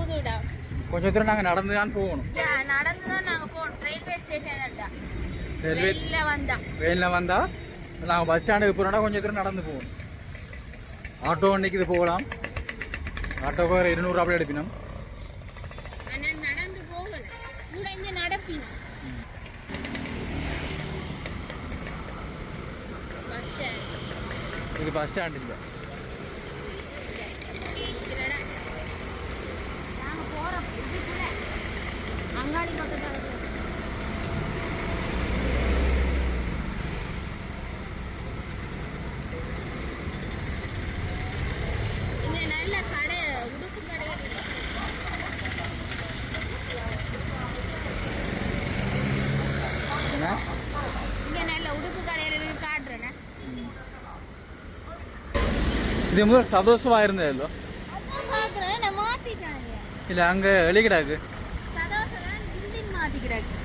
புது இடம் கொஞ்சம் தூரம் நாங்கள் நடந்து தான் போகணும். நடந்து தான் நாங்க போனோம் ரயில்வே ஸ்டேஷன் ட்ரெயின்ல வந்தோம் ட்ரெயினில் வந்தால் நாங்கள் பஸ் ஸ்டாண்டுக்கு போகிறோம்னா கொஞ்சம் தூரம் நடந்து போகணும். ஆட்டோ அன்னைக்கு இது போகலாம். ஆட்டோக்கு ஒரு இருநூறு அப்படி எடுப்பினோம். நடந்து போகல. கூட இங்க நடப்பினோம். இது பஸ் ஸ்டாண்ட் இல்லை. போறோம். இதுக்குள்ள. அங்காடி பக்கத்துல. இங்க நல்ல கடை உடுப்பு கடை இங்க நல்ல உடுப்பு கடையில இருக்கு காட்டுறேன். இது முதல் பாக்குறேன் நான்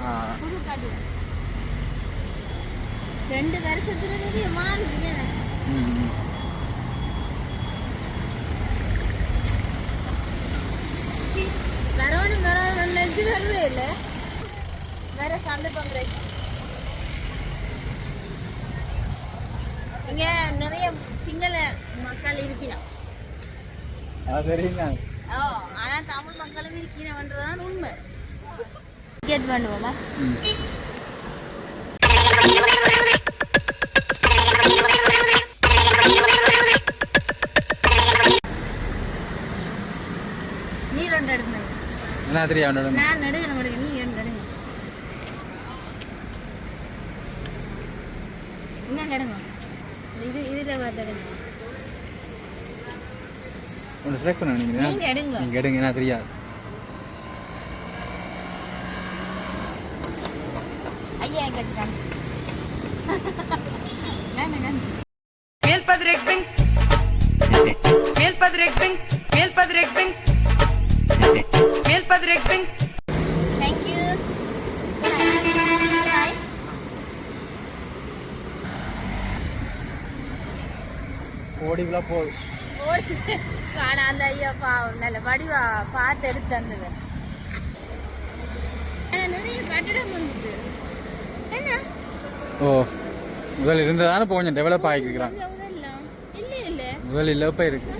ஆ. புது கடை. ரெண்டு வருஷத்துல இருந்து மாறிடுங்க ம் வரவணும் வரவணும் நினைச்சு வருவே இல்லை? வேற சந்தர்ப்பம் கிடைக்கும் இங்க நிறைய சிங்கள மக்கள் இருப்பினோம் அது தெரியுங்க. ஆனா தமிழ் மக்களும் இருக்கிறவன்றதான் உண்மை. டிக்கெட் பண்ணுவோமா நீ ரெண்டு எடுங்க என்ன தெரியும் அவனோட நான் நடுங்க நீ ரெண்டு நடுங்க என்ன நடுங்க இது இதுல பார்த்துடுங்க ஒன்று செலக்ட் பண்ண எடுங்க. நீங்கள் எடுங்க என்ன தெரியாது ஓடிக்குள்ளே போகுது காணா அந்த ஐயா பாவம் நல்ல வடிவா பார்த்து எடுத்து தந்தது ஆனா நிறைய கட்டடம் வந்துட்டு என்ன? ஓ முதல் இருந்ததானே இப்போ கொஞ்சம் டெவலப் இதெல்லாம் இல்ல. இல்ல முதல் இல்லை இப்போ இருக்கு.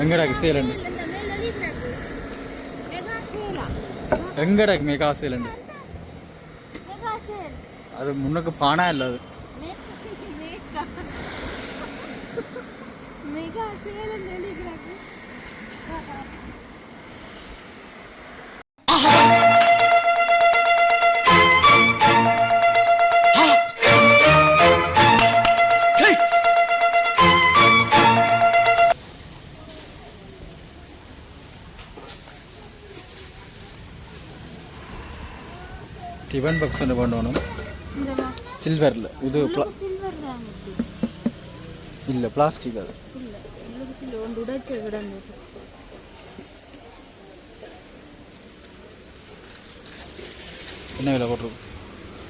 எங்கடாக்கு சேலண்டு. எங்கடாக்கு மெகா சேலண்டு. அது முன்னுக்கு பானா இல்லை அது மெகா மெகா சேலம் எழுதிக்கிறாக்கு டிஃபன் பாக்ஸ் ஒன்று பண்ணணும் சில்வரில் இது இல்லை பிளாஸ்டிக் அது. இல்ல உள்ளுக்கு சில்வர் ஒன்று உடைச்சு கிடந்தது என்ன விலை போட்டிருக்கு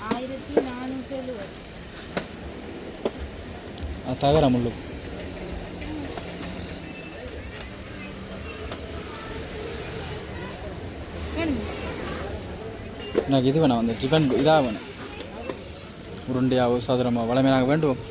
ஆயிரத்தி நானூற்றி எழுபது அது தகர முள்ளு எனக்கு இது வேணாம் அந்த டிஃபன் இதாக வேணும் உருண்டையாவோ சதுரமாக வளமையாக வேண்டும்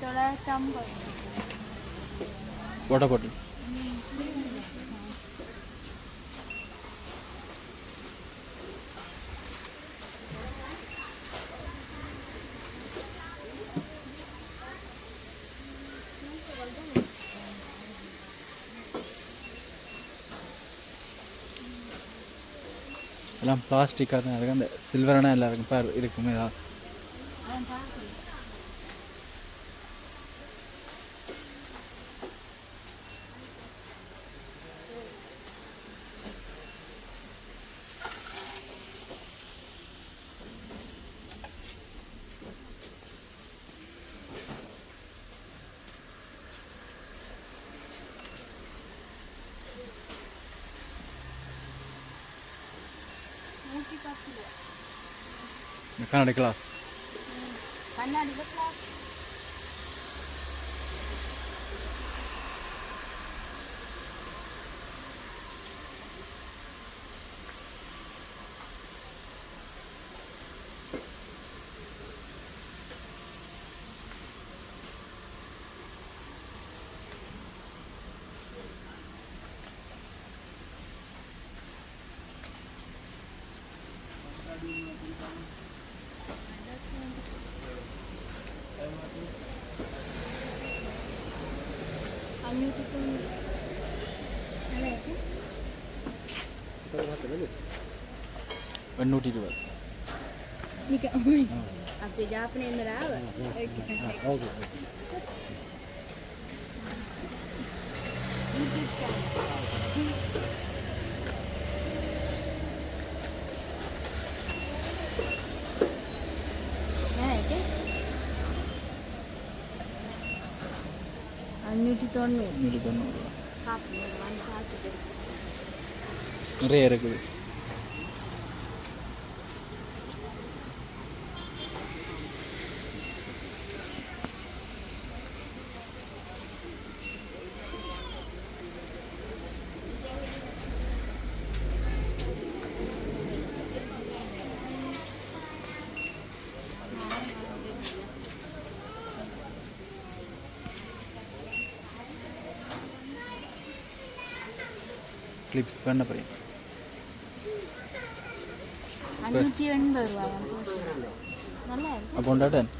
தொள்ளாயிரத்தி ஐம்பது போட்டு எல்லாம் பிளாஸ்டிக்காக தான் இருக்குது அந்த சில்வரான எல்லாம் இருக்கும் இருக்குமே இருக்குமே. ಕನ್ನಡ ಕ್ಲಾಸ್ ಕನ್ನಡಿಗ ಕ್ಲಾಸ್ எண்ணூற்றி இருபது நிக்க அப்படி ஜாப்பனே இருந்தா ஓகே அஞ்சூற்றி தொண்ணூறு நூற்றி நிறைய இருக்குது. கிளிப்ஸ் பண்ண போகிறேன் அஞ்சூற்றி எண்பது ரூபாய் நல்லா இருக்கு அப்போ உண்டாட்டன்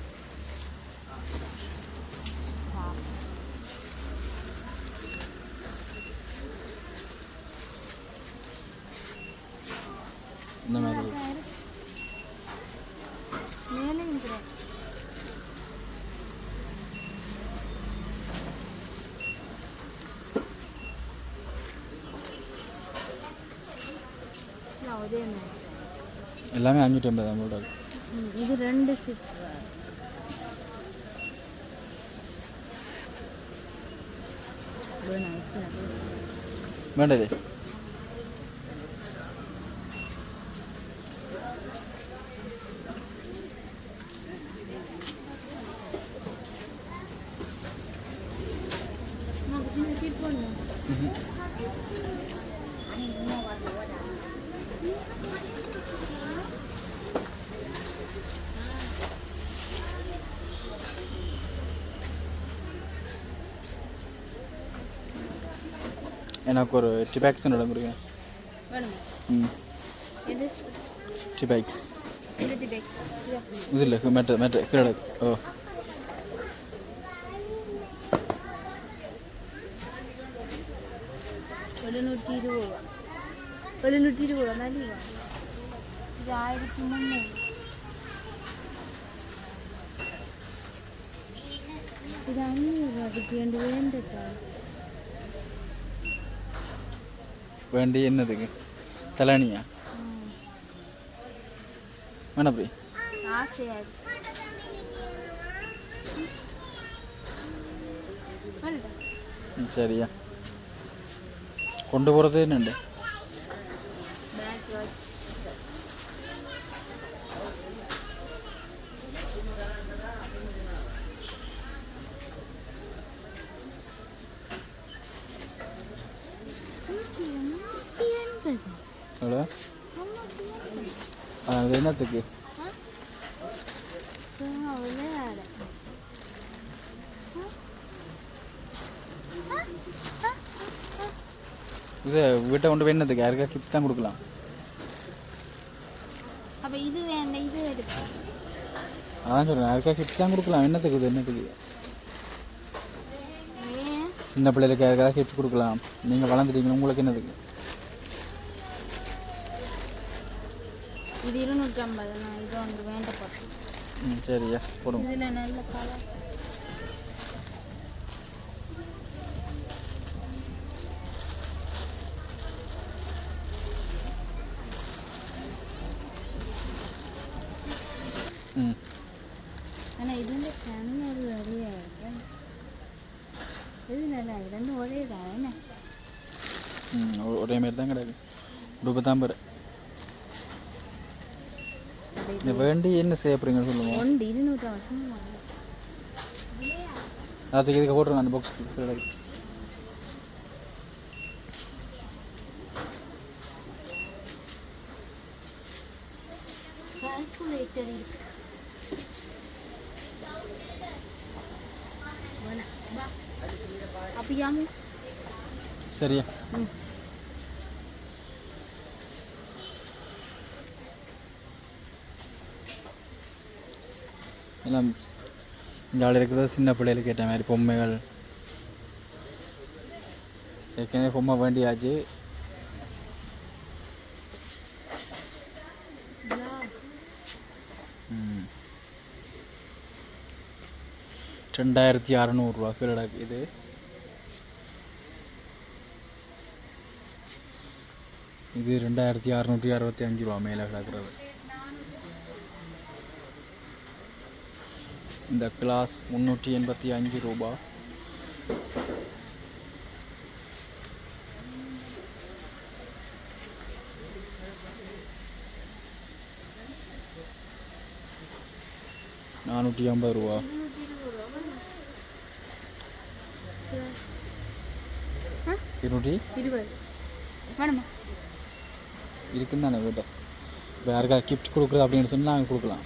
எல்லாமே அஞ்சூற்றி ஐம்பது நம்மளோட ம், இது ரெண்டு சிப் வேணாம் எக்ஸ்ட்ரா எனக்கு ஒரு டிபேக்ஸ் நடந்துருங்க வேணுமா ம் எது டிபேக்ஸ் எது டிபெக்ட் இதில் மெட்ட மெட்ட கீழே ஓ எழுநூற்றி இருபது ரூபா எழுநூற்றி இருபது ரூபா மல்லிகா இது ஆயிரத்தி முந்நூறு இது அஞ்சூறு அதுக்கு ரெண்டு வேண்டுக்கா வேண்டி என்னதுக்கு தலானியா வேணா அப்படி சரியா கொண்டு போகிறது என்னண்டு என்னத்துக்கு? இது வீட்டை கொண்டு போய் என்னத்துக்கு? யாருக்கா கிஃப்ட் தான் கொடுக்கலாம். அப்ப இது வேண்டாம் இது எடுப்பேன் அதான் சொல்கிறேன் யாருக்கா கிஃப்ட் தான் கொடுக்கலாம்? என்னத்துக்கு இது என்னத்துக்கு? சின்ன பிள்ளைகளுக்கு யாருக்காவது கிஃப்ட் கொடுக்கலாம். நீங்கள் வளர்ந்துட்டீங்க உங்களுக்கு என்னதுக்கு இது இருநூற்றி ஐம்பது நான் இது ஒன்று வேண்டப்பட்டேன் ம் சரியா போடுங்க. இதில் நல்ல கலர் ம். ஆனால் இது வந்து கண்ணது வரையா இருக்கு. இது நல்லா இது ரெண்டும் ஒரே தான் என்ன? ம் ஒ- ஒரே மாதிரி தான் கிடக்கு. முப்பத்தாம் பேர். கடை இந்த வேண்டி என்ன செய்ய போறீங்க சொல்லுங்க. ஒன்று இருநூற்றி வருஷம். அதுக்கு இதுக்கு போட்டுருங்க அந்த பாக்ஸ் கால்குலேட்டர் இருக்கு. வேணாம். வா. அப்படியாம சரியா. ம். எல்லாம் இந்த ஆள் இருக்கிறது சின்ன பிள்ளைகளுக்கு ஏற்ற மாதிரி பொம்மைகள். ஏற்கனவே பொம்மை வேண்டியாச்சு. ரெண்டாயிரத்தி அறநூறுரூவா கிலோடாக்கு இது. இது ரெண்டாயிரத்தி அறநூற்றி அறுபத்தி அஞ்சு ரூபா மேலே கிடக்கிறது இந்த கிளாஸ் முந்நூற்றி எண்பத்தி அஞ்சு ரூபா. நானூற்றி ஐம்பது ரூபா. இருநூற்றி? இருக்குன்னு தானே வீட்டை இப்போ யாருக்கா கிஃப்ட் கொடுக்குறது அப்படின்னு சொல்லி நாங்கள் கொடுக்கலாம்.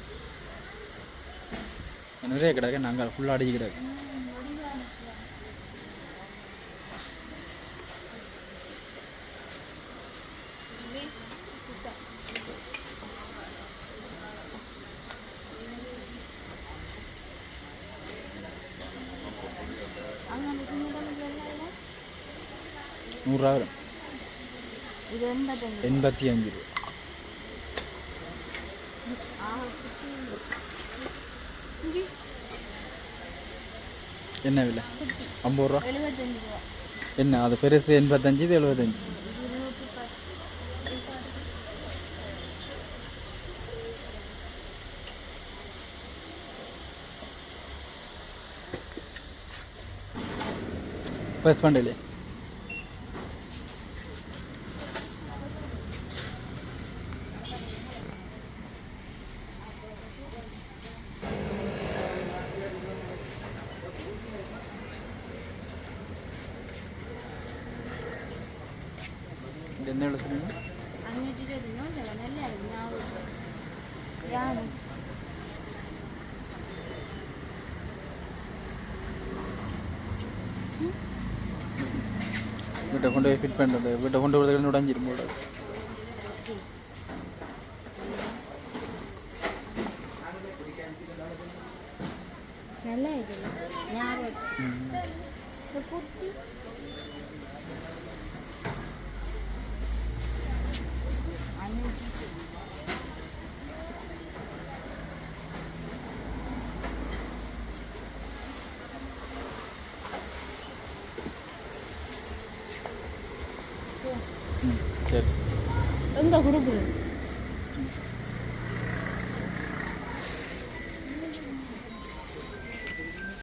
நிறைய கிடக்கு நாங்கள் ஃபுல்லாக அடிக்க கிடக்கு நூறாயிரம். நூறுரூவா வரும் எண்பத்தி அஞ்சு ரூபா. என்ன விலை? ஐம்பது ரூபா? என்ன அது பெருசு எண்பத்தஞ்சு இது எழுபத்தஞ்சு? பண்ணலையே இது என்ன விலை சொன்னீங்க அஞ்சூற்றி இருபது நோட்டு நல்லா இருக்கு ஞாபகம் யாரு வீட்டை கொண்டு போய் ஃபிட் பண்ணுறது வீட்டை கொண்டு போகிறதுக்கு உடஞ்சிரும் போல நல்லா இருக்கு ஞாபகம் ம். இந்த குட்டி அஞ்சூற்றி ம் சரி எங்கே கொடுக்குறது